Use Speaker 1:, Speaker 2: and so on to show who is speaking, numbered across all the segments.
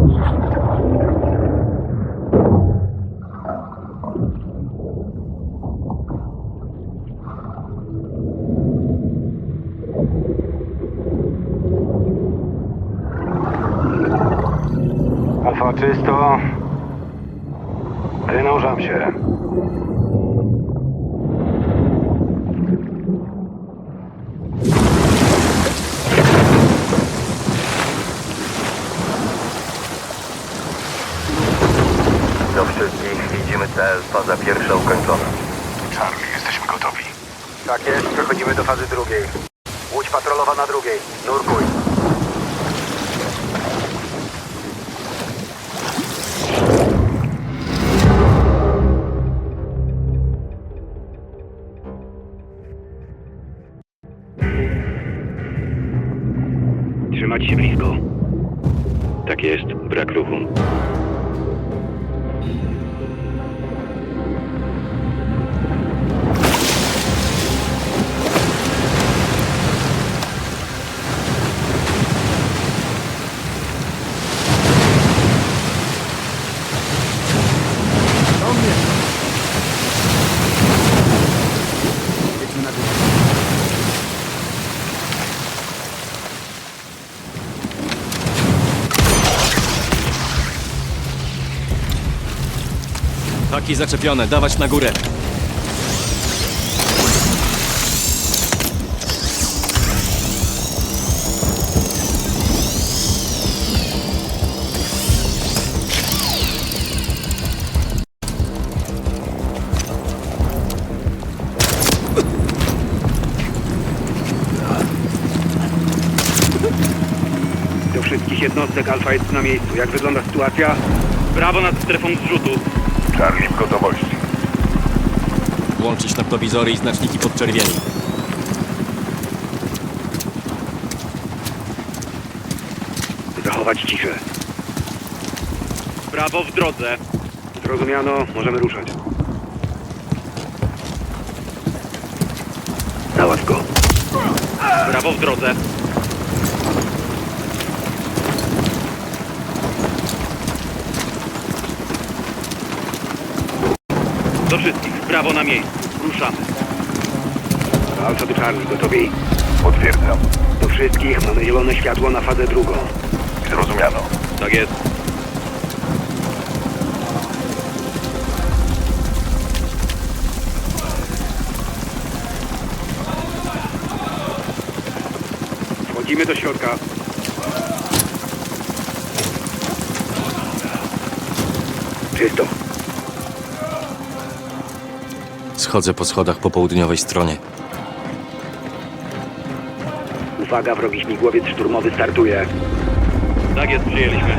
Speaker 1: Thank you. Cel, faza pierwsza ukończona.
Speaker 2: Charlie, jesteśmy gotowi.
Speaker 1: Tak jest, przechodzimy do fazy drugiej. Łódź patrolowa na drugiej. Nurkuj.
Speaker 2: Trzymać się blisko.
Speaker 3: Haki zaczepione, dawać na górę.
Speaker 2: Wszystkich jednostek Alfa jest na miejscu. Jak wygląda sytuacja? Brawo nad strefą zrzutu.
Speaker 1: Charlie w gotowości.
Speaker 3: Włączyć noktowizory i znaczniki podczerwieni.
Speaker 2: Zachować ciszę. Brawo w drodze. Zrozumiano, możemy ruszać. Załatw go. Brawo w drodze. Do wszystkich, brawo na miejscu. Ruszamy. Alfa do Charlie, gotowi?
Speaker 1: Potwierdzam.
Speaker 2: Do wszystkich, mamy zielone światło na fazę drugą.
Speaker 1: Zrozumiano.
Speaker 2: Tak jest. Wchodzimy do środka. Czysto.
Speaker 3: Schodzę po schodach po południowej stronie.
Speaker 2: Uwaga, wrogi śmigłowiec szturmowy startuje. Tak jest, przyjęliśmy.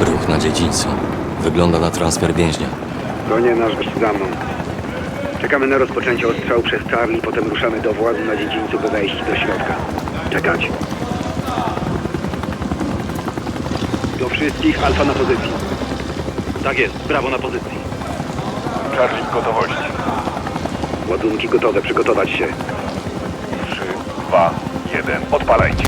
Speaker 3: Ruch na dziedzińcu. Wygląda na transfer więźnia.
Speaker 2: To nie nasz gość za mną. Czekamy na rozpoczęcie ostrzału przez Charlie, potem ruszamy do włazu na dziedzińcu, by wejść do środka. Czekać. Do wszystkich, alfa na pozycji. Tak jest, brawo na pozycji.
Speaker 1: Charlie w gotowości.
Speaker 2: Ładunki gotowe, przygotować się.
Speaker 1: 3, 2, 1. Odpalajcie.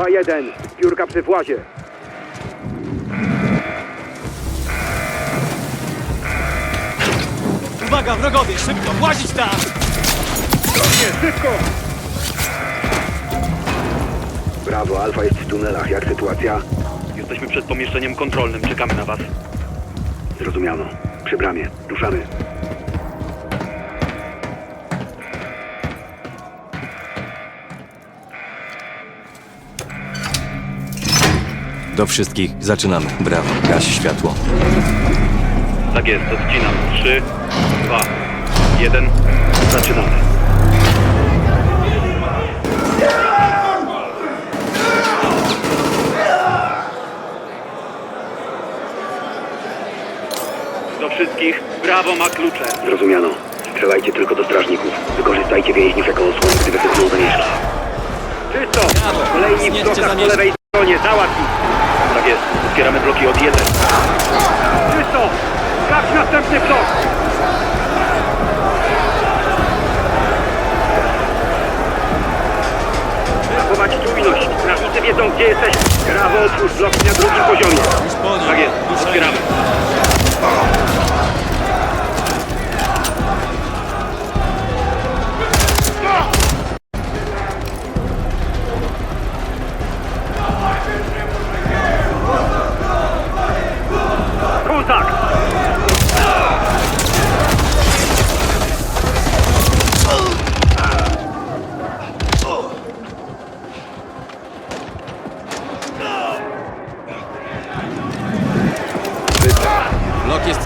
Speaker 2: 2-1, piórka przy włazie.
Speaker 3: Uwaga, wrogowie, szybko, włazić tam!
Speaker 2: Nie, szybko! Brawo, Alfa jest w tunelach. Jak sytuacja?
Speaker 4: Jesteśmy przed pomieszczeniem kontrolnym, czekamy na was.
Speaker 2: Zrozumiano. Przy bramie. Ruszamy.
Speaker 3: Do wszystkich, zaczynamy. Brawo, gaś światło.
Speaker 4: Tak jest, odcinam. 3, 2, 1. Zaczynamy. Do wszystkich, brawo ma klucze.
Speaker 2: Zrozumiano. Strzelajcie tylko do strażników. Wykorzystajcie więźniów jako osłonę, gdy wybuchną zamieszki. Czysto! Kolejni w blokach po lewej stronie. Załatwić!
Speaker 4: Jest, otwieramy bloki od 1.
Speaker 2: Czysto! Sprawdź następny blok! Zachować czujność. Strażnicy wiedzą, gdzie jesteś. Brawo, otwórz blok na drugim poziomie.
Speaker 4: Tak jest, otwieramy.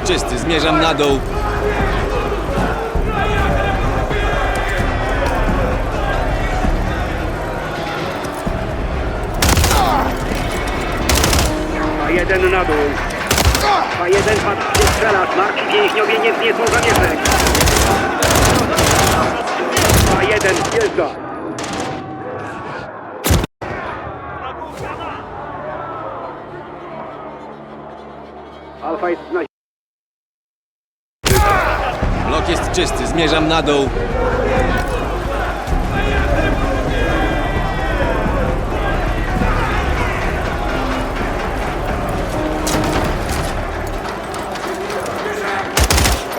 Speaker 3: Czysty, zmierzam na dół.
Speaker 2: Jeden na dół. A jeden patrz się strzela. Martwi więźniowie nie wniosą zamieszek. A jeden zjeżdża. Alfa jest na
Speaker 3: Blok jest czysty, zmierzam na dół.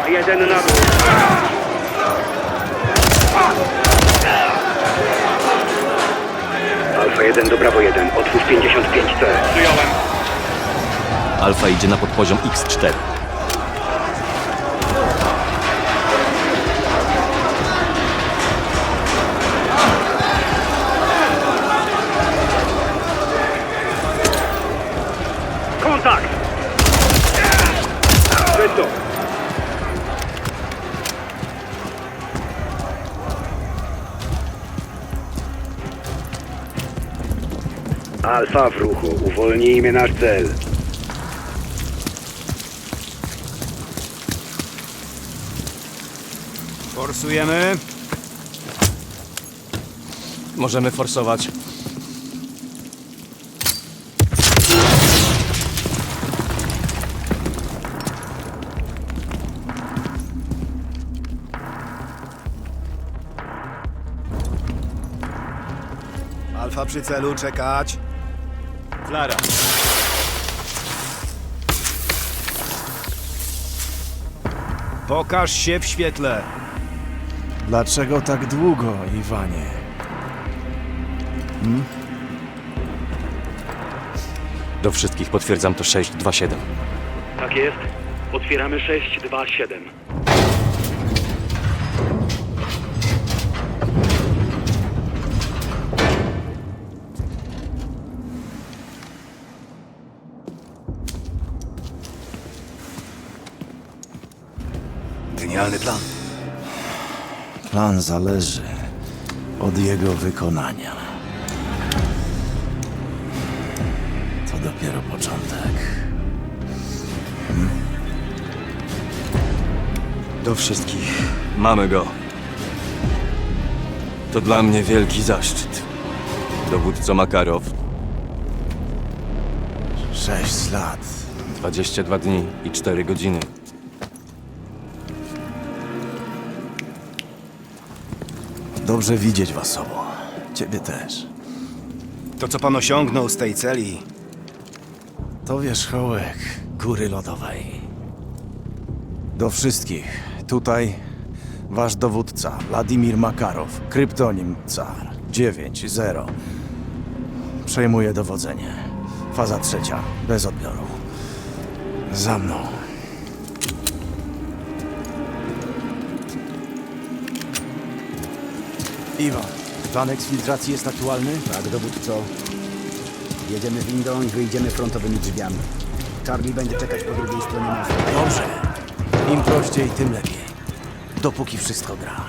Speaker 2: Jeden na dół. Alfa 1 do Brawo 1. Otwórz 55C.
Speaker 4: Przyjąłem.
Speaker 3: Alfa idzie na podpoziom X4.
Speaker 2: Alfa w ruchu. Uwolnijmy nasz cel.
Speaker 5: Forsujemy.
Speaker 3: Możemy forsować.
Speaker 5: Alfa przy celu, czekać.
Speaker 3: Flara.
Speaker 5: Pokaż się w świetle.
Speaker 6: Dlaczego tak długo, Iwanie?
Speaker 3: Do wszystkich potwierdzam to 627.
Speaker 4: Tak jest. Otwieramy 6,
Speaker 5: Plan
Speaker 6: zależy od jego wykonania. To dopiero początek.
Speaker 3: Do wszystkich. Mamy go. To dla mnie wielki zaszczyt. Dowódco Makarow,
Speaker 6: Sześć lat.
Speaker 3: 22 dni i 4 godziny.
Speaker 6: Dobrze widzieć was obu. Ciebie też.
Speaker 5: To, co pan osiągnął z tej celi,
Speaker 6: To wierzchołek góry lodowej. Do wszystkich. Tutaj wasz dowódca, Władimir Makarow, kryptonim Car 9-0. Przejmuje dowodzenie. Faza trzecia, bez odbioru. Za mną. Iwan, plan eksfiltracji jest aktualny?
Speaker 7: Tak, dowódco. Jedziemy windą i wyjdziemy frontowymi drzwiami. Charlie będzie czekać po drugiej stronie miasta.
Speaker 6: Dobrze. Im prościej, tym lepiej. Dopóki wszystko gra.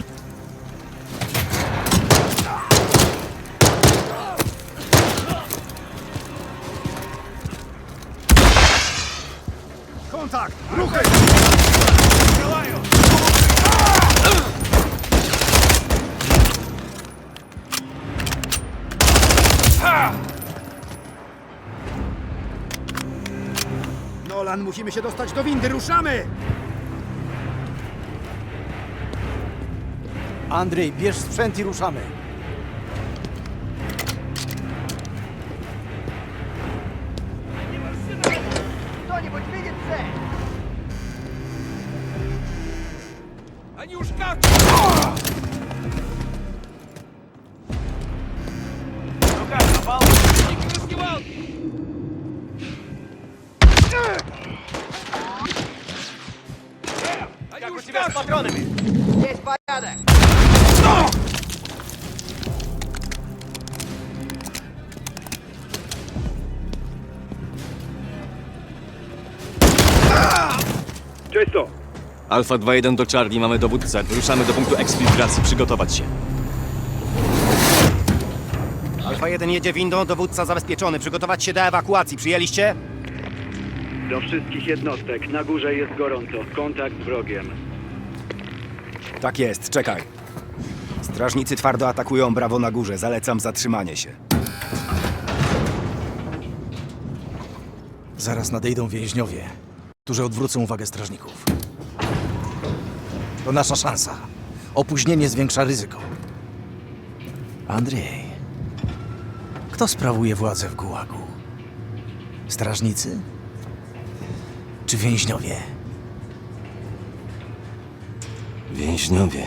Speaker 5: Kontakt! Ruchy! Nolan, musimy się dostać do windy, ruszamy!
Speaker 6: Andrzej, bierz sprzęt i ruszamy.
Speaker 2: Czysto!
Speaker 3: Alfa 2-1 do Charlie, mamy dowódcę. Ruszamy do punktu eksfiltracji, przygotować się.
Speaker 5: Alfa 1 jedzie windą, dowódca zabezpieczony. Przygotować się do ewakuacji. Przyjęliście?
Speaker 2: Do wszystkich jednostek. Na górze jest gorąco. Kontakt z wrogiem.
Speaker 5: Tak jest, czekaj. Strażnicy twardo atakują brawo na górze. Zalecam zatrzymanie się.
Speaker 6: Zaraz nadejdą więźniowie, którzy odwrócą uwagę strażników. To nasza szansa. Opóźnienie zwiększa ryzyko. Andrzej, kto sprawuje władzę w Gułagu? Strażnicy? Czy więźniowie?
Speaker 3: Więźniowie.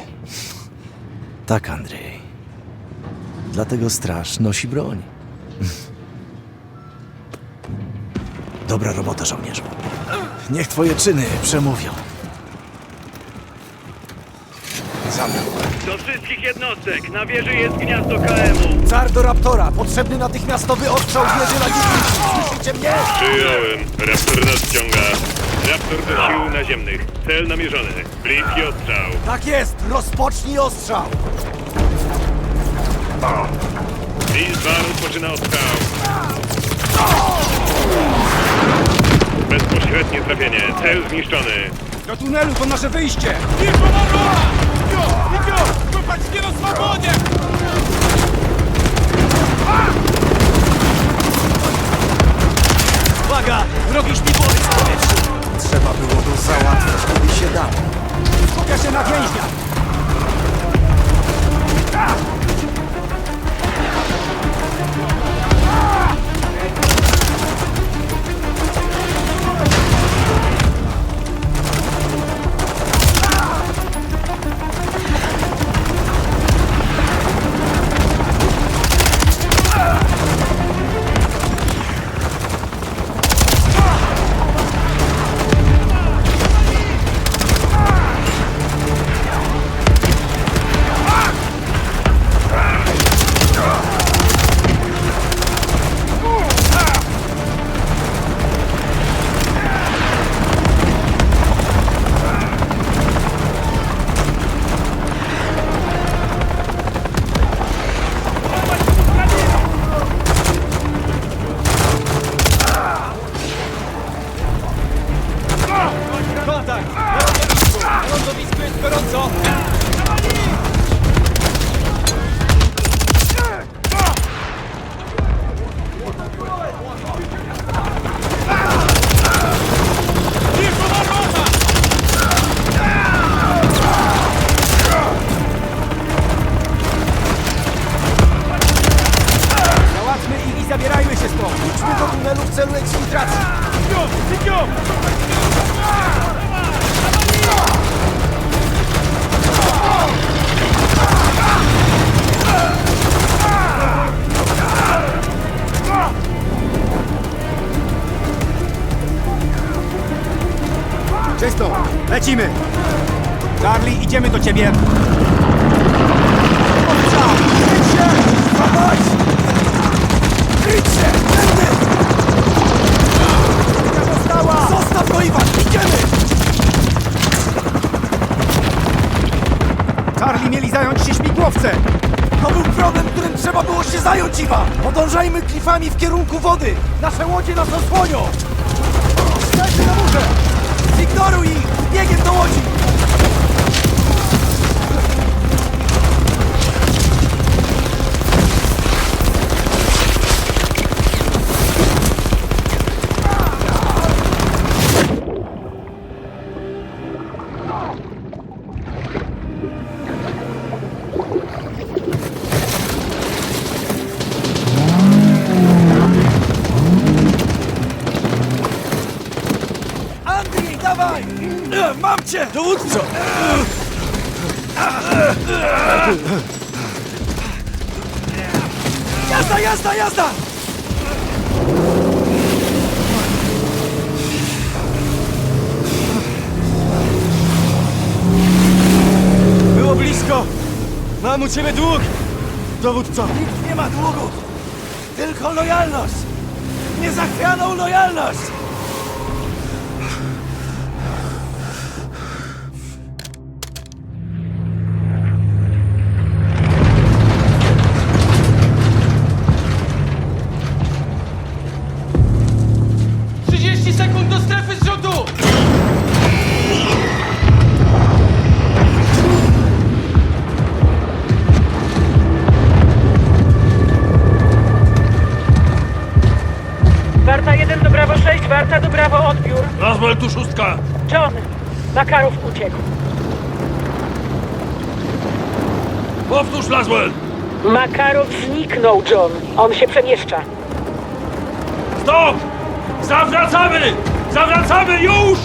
Speaker 6: Tak, Andrzej. Dlatego straż nosi broń. Dobra robota, żołnierzu. Niech twoje czyny przemówią. Za mną.
Speaker 2: Do wszystkich jednostek. Na wieży jest gniazdo KM-u.
Speaker 6: Car do Raptora! Potrzebny natychmiastowy ostrzał wieży na dziś! Słyszycie mnie?
Speaker 4: Przyjąłem. Raptor nadciąga. Raptor do sił naziemnych. Cel namierzony. Bliski ostrzał.
Speaker 6: Tak jest! Rozpocznij ostrzał!
Speaker 4: 2 rozpoczyna ostrzał. Bezpośrednie trafienie. Cel zniszczony.
Speaker 5: Do tunelu, to nasze wyjście!
Speaker 6: Uwaga! Wrogi śmigłowiec powietrzny! Trzeba było go załatwić, kiedy się dało.
Speaker 5: Skupia się na więźniach!
Speaker 6: Klifami w kierunku wody! Nasze łodzie nas osłonią! Dajcie na górze! Zignoruj ich! Biegiem do łodzi! Jazda! Było blisko! Mam u ciebie dług! Dowódco! Nikt nie ma długu! Tylko lojalność! Niezachwianą lojalność! Laswell tu szóstka!
Speaker 7: John, Makarow uciekł.
Speaker 6: Powtórz, Laswell!
Speaker 7: Makarow zniknął, John. On się przemieszcza.
Speaker 6: Stop! Zawracamy! Zawracamy już!